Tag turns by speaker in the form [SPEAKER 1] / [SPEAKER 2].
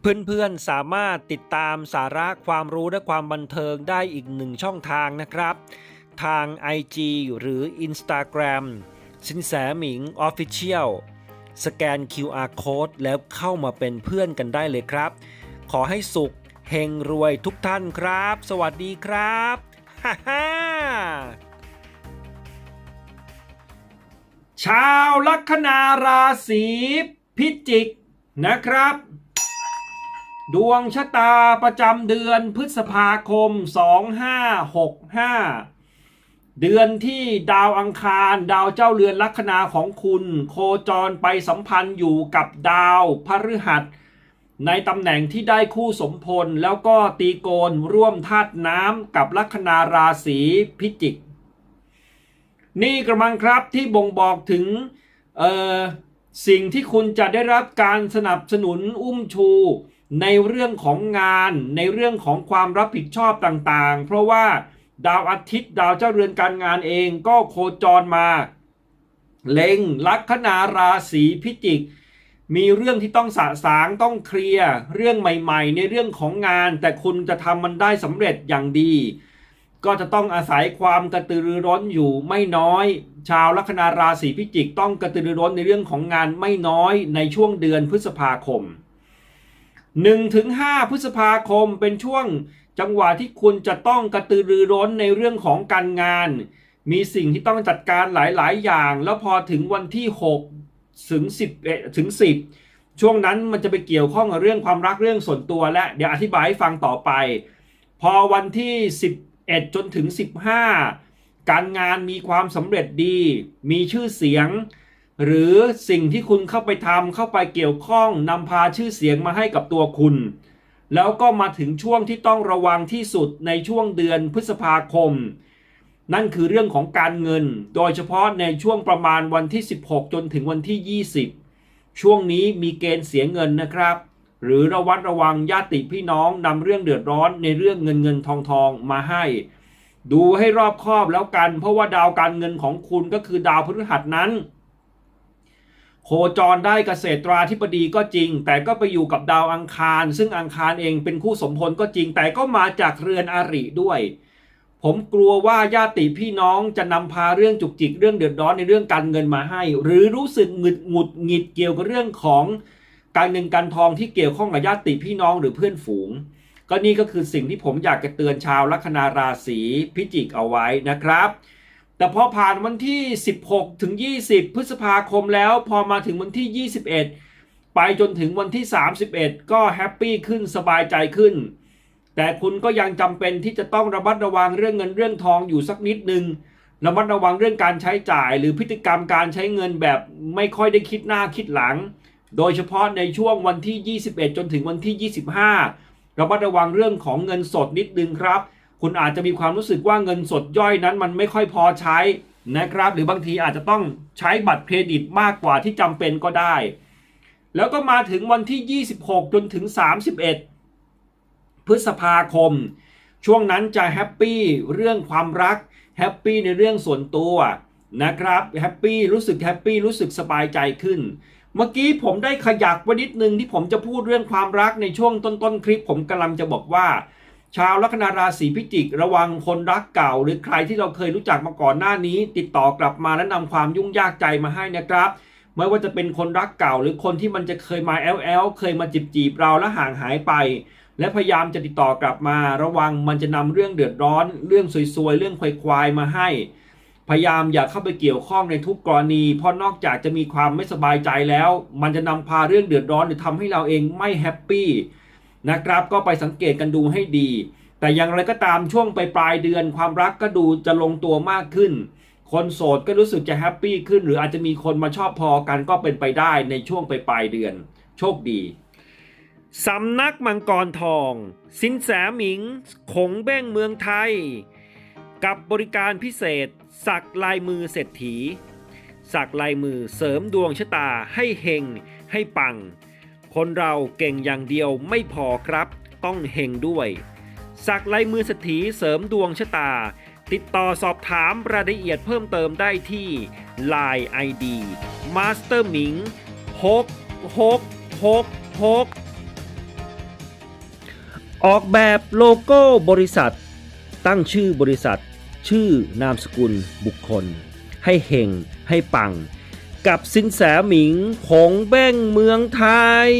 [SPEAKER 1] เพื่อนๆสามารถติดตามสาระความรู้และความบันเทิงได้อีกหนึ่งช่องทางนะครับ ทาง IG หรือ Instagram สินแสหมิง Official สแกน QR Code แล้วเข้ามาเป็นเพื่อนกันได้เลยครับ ขอให้สุขเฮงรวยทุกท่านครับ สวัสดีครับฮ่าฮ่าชาวลัคนาราศีพิจิก นะครับ ดวงชะตาประจำเดือนพฤษภาคม 2565 เดือนที่ดาวอังคาร ดาวเจ้าเรือนลัคนาของคุณ โคจรไปสัมพันธ์อยู่กับดาวพฤหัส ในตำแหน่งที่ได้คู่สมพล แล้วก็ตีโกนร่วมธาตุน้ำกับลัคนาราศีพิจิก นี่กระมังครับที่บ่งบอกถึง เอ่อ สิ่งที่คุณจะได้รับการสนับสนุนอุ้มชู ในเรื่องของงาน ในเรื่องของความรับผิดชอบต่างๆ เพราะว่าดาวอาทิตย์ดาวเจ้าเรือนการงานเองก็โคจรมา เล็งลัคนาราศีพิจิก มีเรื่องที่ต้องสะสางต้องเคลียร์เรื่องใหม่ ๆ ในเรื่องของงาน แต่คุณจะทำมันได้สำเร็จอย่างดี ก็จะต้องอาศัยความกระตือรือร้นอยู่ไม่น้อย ชาวลัคนาราศีพิจิกต้องกระตือรือร้นในเรื่องของงานไม่น้อยในช่วงเดือนพฤษภาคม1-5ถึง5พฤษภาคมเป็นช่วงจังหวะที่คุณจะต้องกระตือรือร้นในเรื่องของการงาน มีสิ่งที่ต้องจัดการหลาย ๆ อย่าง แล้วพอถึงวันที่ 6 ถึง 10ถึง 10 ช่วงนั้นมันจะไปเกี่ยวข้องกับเรื่องความรักเรื่องส่วนตัวและเดี๋ยวอธิบายให้ฟังต่อไป พอวันที่ 11 จนถึง 15 การงานมีความสำเร็จดี มีชื่อเสียง หรือสิ่งที่คุณเข้าไปทำเข้าไปเกี่ยวข้องนำพาชื่อเสียงมาให้กับตัวคุณ แล้วก็มาถึงช่วงที่ต้องระวังที่สุดในช่วงเดือนพฤษภาคม นั่นคือเรื่องของการเงิน โดยเฉพาะในช่วงประมาณวันที่ 16 จนถึงวันที่ 20 ช่วงนี้มีเกณฑ์เสียเงินนะครับ หรือระวัดระวังญาติพี่น้องนำเรื่องเดือดร้อนในเรื่องเงินเงินทองทองมาให้ ดูให้รอบคอบแล้วกัน เพราะว่าดาวการเงินของคุณก็คือดาวพฤหัสนั้น โคจรได้เกษตราธิบดีก็จริง แต่ก็ไปอยู่กับดาวอังคาร ซึ่งอังคารเองเป็นคู่สมพลก็จริง แต่ก็มาจากเรือนอาริด้วย ผมกลัวว่าญาติพี่น้องจะนำพาเรื่องจุกจิกเรื่องเดือดร้อนในเรื่องการเงินมาให้ หรือรู้สึกหงุดหงิดเกี่ยวกับเรื่องของ การเงินการทองที่เกี่ยวข้องกับญาติพี่น้องหรือเพื่อนฝูง ก็นี่ก็คือสิ่งที่ผมอยากจะเตือนชาวลัคนาราศีพิจิกเอาไว้นะครับ แต่พอผ่านวันที่ 16 ถึง 20 พฤษภาคมแล้วพอมาถึงวันที่ 21 ไปจนถึงวันที่ 31 ก็แฮปปี้ขึ้นสบายใจขึ้น แต่คุณก็ยังจำเป็นที่จะต้องระมัดระวังเรื่องเงินเรื่องทองอยู่สักนิดนึงระมัดระวังเรื่องการใช้จ่าย หรือพฤติกรรมการใช้เงินแบบไม่ค่อยได้คิดหน้าคิดหลัง โดยเฉพาะในช่วงวันที่ 21 จนถึงวันที่ 25ระมัดระวังเรื่องของเงินสดนิดนึงครับ คุณอาจจะมีความรู้สึกว่าเงินสดย่อยนั้นมันไม่ค่อยพอใช้นะครับ หรือบางทีอาจจะต้องใช้บัตรเครดิตมากกว่าที่จำเป็นก็ได้ แล้วก็มาถึงวันที่ 26 จนถึง 31 พฤษภาคม ช่วงนั้นจะแฮปปี้เรื่องความรักแฮปปี้ในเรื่องส่วนตัวนะครับแฮปปี้รู้สึกแฮปปี้รู้สึกสบายใจขึ้น เมื่อกี้ผมได้ขยักไว้นิดนึงที่ผมจะพูดเรื่องความรักในช่วงต้นๆคลิป ผมกำลังจะบอกว่า ชาวลัคนาราศีพิจิก ระวังคนรักเก่า หรือใครที่เราเคยรู้จักมาก่อนหน้านี้ ติดต่อกลับมาและนำความยุ่งยากใจมาให้นะครับไม่ว่าจะเป็นคนรักเก่าหรือคนที่มันจะเคยมาแอลแอลเคยมาจีบจีบเราแล้วห่างหายไป และพยายามจะติดต่อกลับมา ระวังมันจะนำเรื่องเดือดร้อน เรื่องซวยๆเรื่องควายๆมาให้ พยายามอย่าเข้าไปเกี่ยวข้องในทุกกรณี เพราะนอกจากจะมีความไม่สบายใจแล้ว มันจะนำพาเรื่องเดือดร้อนหรือทำให้เราเองไม่แฮปปี้นะครับ ก็ไปสังเกตกันดูให้ดี แต่อย่างไรก็ตามช่วงปลายปลายเดือน ความรักก็ดูจะลงตัวมากขึ้น คนโสดก็รู้สึกจะแฮปปี้ขึ้น หรืออาจจะมีคนมาชอบพอกันก็เป็นไปได้ในช่วงปลายปลายเดือน โชคดีสำนักมังกรทอง สินแสหมิงขงเบ้งเมืองไทย กับบริการพิเศษ สักลายมือเศรษฐี สักลายมือเสริมดวงชะตาให้เฮงให้ปัง คนเราเก่งอย่างเดียวไม่พอครับ ต้องเฮงด้วย สักลายมือเศรษฐีเสริมดวงชะตา ติดต่อสอบถามรายละเอียดเพิ่มเติมได้ที่ Line ID Master หมิง6 6 6 6ออกแบบโลโก้บริษัท ตั้งชื่อบริษัท ชื่อนามสกุลบุคคล ให้เฮงให้ปัง กับสินแสหมิง ของแบ้งเมืองไทย